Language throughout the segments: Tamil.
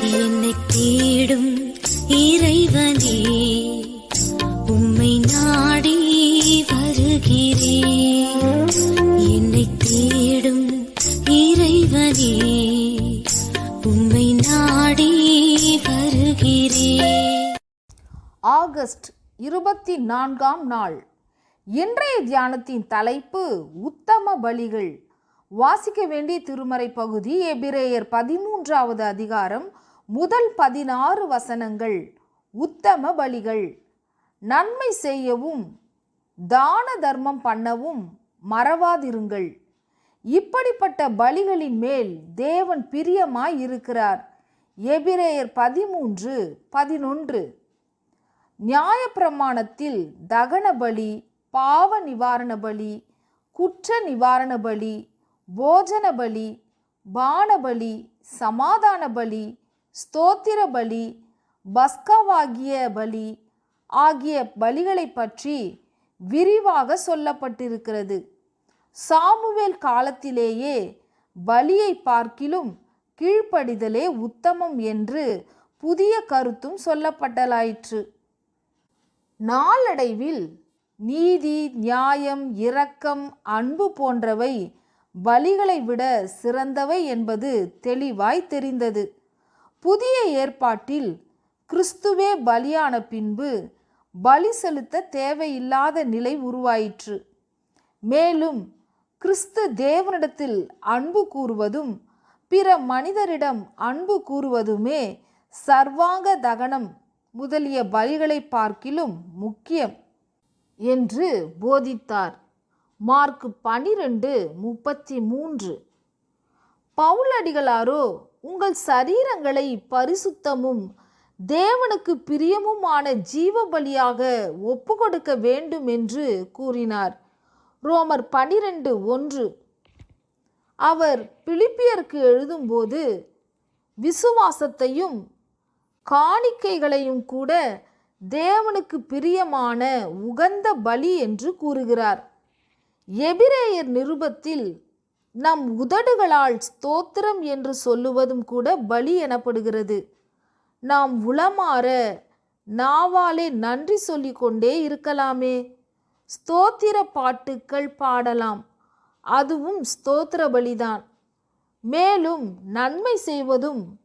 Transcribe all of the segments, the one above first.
என்னை தேடும் இறைவனே உம்மை நாடி வருகிறேன். என்னை தேடும் இறைவனே உம்மை நாடி வருகிறேன். ஆகஸ்ட் இருபத்தி நான்காம் நாள். இன்றைய தியானத்தின் தலைப்பு உத்தம பலிகள். வாசிக்க வேண்டிய திருமறை பகுதி எபிரேயர் பதிமூன்றாவது அதிகாரம் முதல் பதினாறு வசனங்கள். உத்தம பலிகள். நன்மை செய்யவும் தான தர்மம் பண்ணவும் மறவாதிருங்கள். இப்படிப்பட்ட பலிகளின் மேல் தேவன் பிரியமாய் இருக்கிறார். எபிரேயர் பதிமூன்று பதினொன்று. நியாயப்பிரமாணத்தில் தகன பலி பாவ நிவாரண பலி குற்ற நிவாரண பலி போஜன பலி பானபலி சமாதான பலி ஸ்தோத்திர பலி பஸ்கவாகிய பலி ஆகிய பலிகளை பற்றி விரிவாக சொல்லப்பட்டிருக்கிறது. சாமுவேல் காலத்திலேயே பலியை பார்க்கிலும் கீழ்ப்படிதலே உத்தமம் என்று புதிய கருத்தும் சொல்லப்பட்டலாயிற்று நாளடைவில் நீதி நியாயம் இரக்கம் அன்பு போன்றவை பலிகளை விட சிறந்தவை என்பது தெளிவாய் தெரிந்தது. புதிய ஏற்பாட்டில் கிறிஸ்துவே பலியான பின்பு பலி செலுத்த தேவையில்லாத நிலை உருவாயிற்று. மேலும் கிறிஸ்து தேவனிடத்தில் அன்பு கூறுவதும் பிற மனிதரிடம் அன்பு கூறுவதுமே சர்வாங்க தகனம் முதலிய பலிகளை பார்க்கிலும் முக்கியம் என்று போதித்தார். மார்க் பனிரெண்டு முப்பத்தி மூன்று பவுலடிகளாரோ உங்கள் சரீரங்களை பரிசுத்தமும் தேவனுக்கு பிரியமுமான ஜீவ பலியாக ஒப்பு கொடுக்க வேண்டும் என்று கூறினார். ரோமர் பனிரெண்டு ஒன்று. அவர் பிலிப்பியருக்கு எழுதும்போது விசுவாசத்தையும் காணிக்கைகளையும் கூட தேவனுக்கு பிரியமான உகந்த பலி என்று கூறுகிறார். எபிரேயர் நிருபத்தில் நம் உதடுகளால் ஸ்தோத்திரம் என்று சொல்லுவதும் கூட பலி எனப்படுகிறது. நாம் உளமாற நாவாலே நன்றி சொல்லிக்கொண்டே இருக்கலாமே. ஸ்தோத்திர பாட்டுக்கள் பாடலாம். அதுவும் ஸ்தோத்திர பலிதான். மேலும் நன்மை செய்வதும்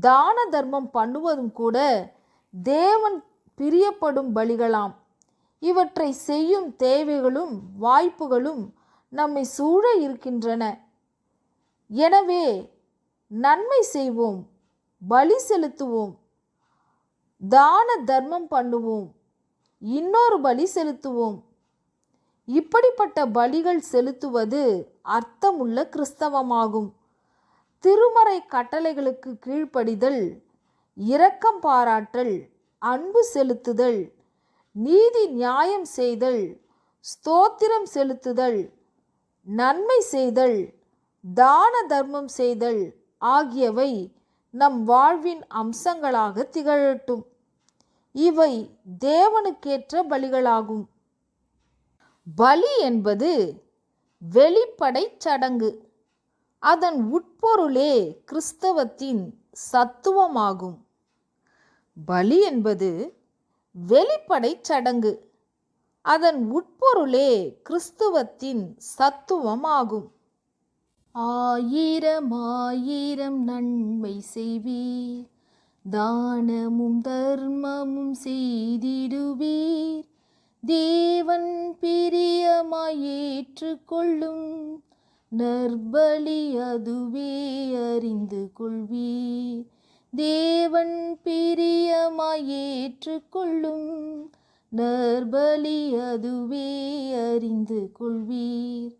தான தர்மம் பண்ணுவதும் கூட தேவன் பிரியப்படும் பலிகளாம். இவற்றை செய்யும் தேவைகளும் வாய்ப்புகளும் நம்மை சூழ இருக்கின்றன. எனவே நன்மை செய்வோம் பலி செலுத்துவோம் தான தர்மம் பண்ணுவோம் இன்னொரு பலி செலுத்துவோம். இப்படிப்பட்ட பலிகள் செலுத்துவது அர்த்தமுள்ள கிறிஸ்தவமாகும். திருமறை கட்டளைகளுக்கு கீழ்ப்படிதல் இரக்கம் பாராட்டல் அன்பு செலுத்துதல் நீதி நியாயம் செய்தல் ஸ்தோத்திரம் செலுத்துதல் நன்மை செய்தல் தான தர்மம் செய்தல் ஆகியவை நம் வாழ்வின் அம்சங்களாக திகழட்டும். இவை தேவனுக்கேற்ற பலிகளாகும். பலி என்பது வெளிப்படைச் சடங்கு. அதன் உட்பொருளே கிறிஸ்தவத்தின் சத்துவமாகும். பலி என்பது வெளிப்படைச் சடங்கு. அதன் உட்பொருளே கிறிஸ்துவத்தின் சத்துவமாகும். ஆயிரம் ஆயிரம் நன்மை செய்வீர். தானமும் தர்மமும் செய்திடுவீர். தேவன் பிரியமாய் ஏற்றுக்கொள்ளும் நற்பலி அதுவே அறிந்து கொள்வீர். தேவன் பிரியமாய் ஏற்றுக்கொள்ளும் நற்பலி அதுவே அறிந்து கொள்வீர்.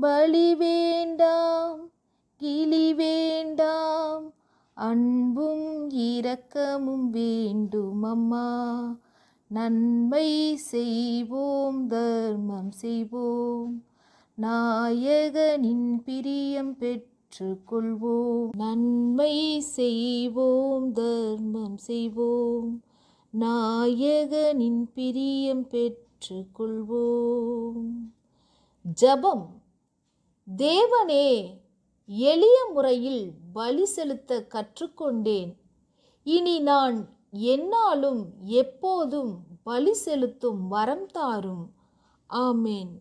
பலி வேண்டாம் கிளி வேண்டாம் அன்பும் இரக்கமும் வேண்டும் அம்மா. நன்மை செய்வோம் தர்மம் செய்வோம். நாயகனின் பிரியம் பெற்றுக்கொள்வோம் நன்மை செய்வோம் தர்மம் செய்வோம். நாயகனின் பிரியம் பெற்றுக்கொள்வோம். ஜபம். தேவனே எளிய முறையில் பலி செலுத்த கற்றுக்கொண்டேன். இனி நான் என்னாலும் எப்போதும் பலி செலுத்தும் வரம் தாரும். ஆமேன்.